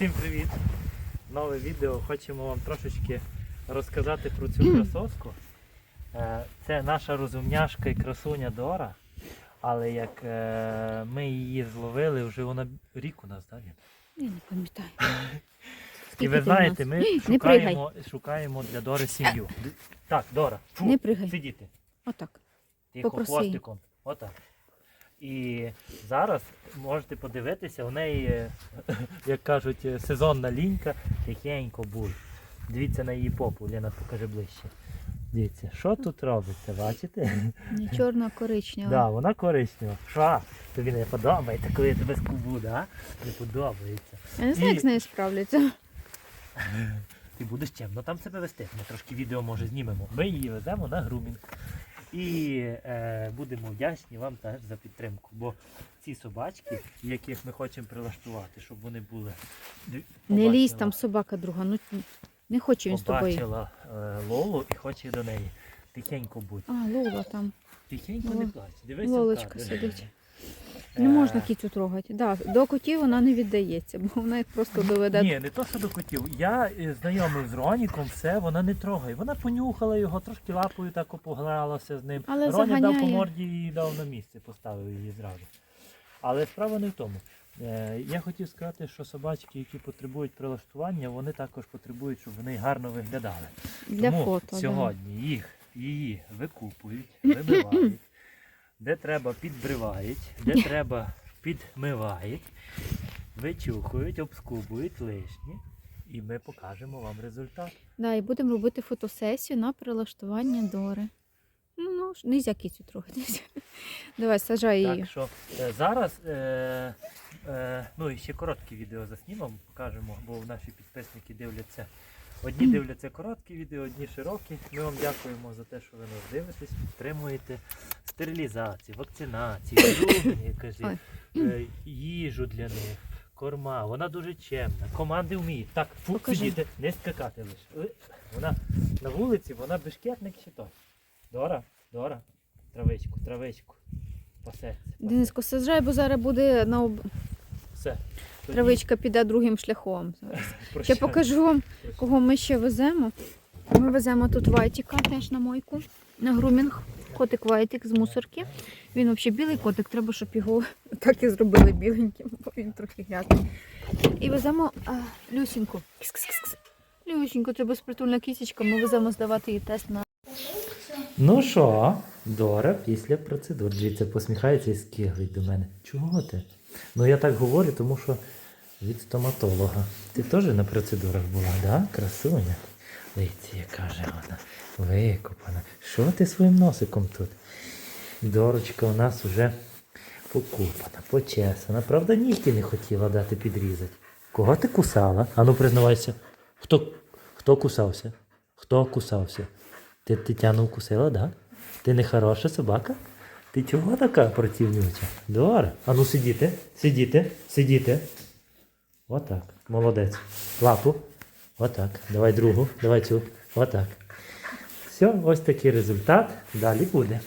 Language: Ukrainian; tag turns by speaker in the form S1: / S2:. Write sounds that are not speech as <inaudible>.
S1: Всім привіт! Нове відео. Хочемо вам трошечки розказати про цю красотку. Е, Це наша розумняшка і красуня Дора. Але як е, ми її зловили, вже вона рік у нас, так?
S2: Я не пам'ятаю. <laughs>
S1: І ви знаєте, ми шукаємо, шукаємо для Дори сім'ю. Так, Дора, фу,
S2: Не
S1: сидіти.
S2: Отак.
S1: Тихо, хвостиком. Отак. І зараз можете подивитися, у неї, е, як кажуть, е, сезонна лінька тихенько буде. Дивіться на її попу, Лена, покажи ближче. Дивіться, що тут робиться, бачите?
S2: Не чорна, а коричнева.
S1: Да, вона коричнева. Що? Тобі не подобається, коли я тебе скубу, да? Не подобається.
S2: Я не знаю,
S1: І-
S2: як з нею справляться.
S1: Ти будеш чемно там себе вести. Ми трошки відео може знімемо. Ми її веземо на грумінг. І е, будемо вдячні вам теж за підтримку. Бо ці собачки, яких ми хочемо прилаштувати, щоб вони були.
S2: Не лізь, там собака друга. Ну не хоче він з тобою.
S1: Побачила е, Лолу і хоче до неї. Тихенько будь.
S2: А, Лола там.
S1: Тихенько не плач. Дивися. в
S2: Лолочка
S1: кадр.
S2: сидить.
S1: Е,
S2: Не можна кіцю трогати. Да, до котів вона не віддається, бо вона їх просто доведе.
S1: Ні, не то, що до котів. Я е, знайомий з Роніком, все, вона не трогає. Вона понюхала його, трошки лапою так погралася з ним.
S2: Але
S1: Роня дав по морді і дав на місце, поставив її зразу. Але справа не в тому. Е, Я хотів сказати, що собачки, які потребують прилаштування, вони також потребують, щоб вони гарно виглядали.
S2: Для
S1: Тому
S2: фото. да.
S1: сьогодні їх її викупують, вимивають, де треба підбривають, де треба підмивають, вичухують, обскубують лишнє. І ми покажемо вам результат.
S2: Да, і будемо робити фотосесію на прилаштування Дори. Ну, ж, нельзя кіцю трогати. <laughs> Давай, сажай її.
S1: Так що е, зараз е, е, ну і ще короткі відео заснімемо, покажемо, бо наші підписники дивляться. Одні дивляться короткі відео, одні широкі. Ми вам дякуємо за те, що ви нас дивитесь, підтримуєте стерилізацію, вакцинацію, грудні, <coughs> кажи, е, їжу для них, корма. Вона дуже чемна. Команди вміють. Так, фу,
S2: Покажи.
S1: сидіти, не скакати лише. Е, Вона на вулиці, вона бешкетник чи то. Дора, Дора, травичку, травичку. Пасеться.
S2: Дениско, саджай, бо зараз буде на об...
S1: Все. Тоді
S2: травичка піде другим шляхом. Зараз. Ще
S1: прощай.
S2: покажу вам, кого ми ще веземо. Ми веземо тут Вайтіка теж на мойку, на грумінг. Котик Вайтик з мусорки. Він взагалі білий котик, треба, щоб його <laughs> так і зробили біленьким, бо він трохи грязний. І веземо а, Люсіньку. Кс-кс-кс. Люсіньку, це безпритульна кісечка. Ми веземо здавати її тест на
S1: Ну що, Дора після процедур. Дивіться, посміхається і скиглить до мене. Чого ти? Ну я так говорю, тому що від стоматолога. Ти теж на процедурах була, да? Красуня. Дивіться, яка же вона викопана. Що ти своїм носиком тут? Дорочка у нас вже покупана, почесана. Правда, нігті не хотіла дати підрізати. Кого ти кусала? Ану, признавайся. Хто, хто кусався? Хто кусався? Ти Тетяну вкусила, да? Ти не хороша собака? Ти чого така противнюча? Дора. А ну сидіти, сидіти, сидіти. Отак. Молодець. Лапу. Отак. Давай другу. Давай цю. Отак. Все, ось такий результат. Далі буде.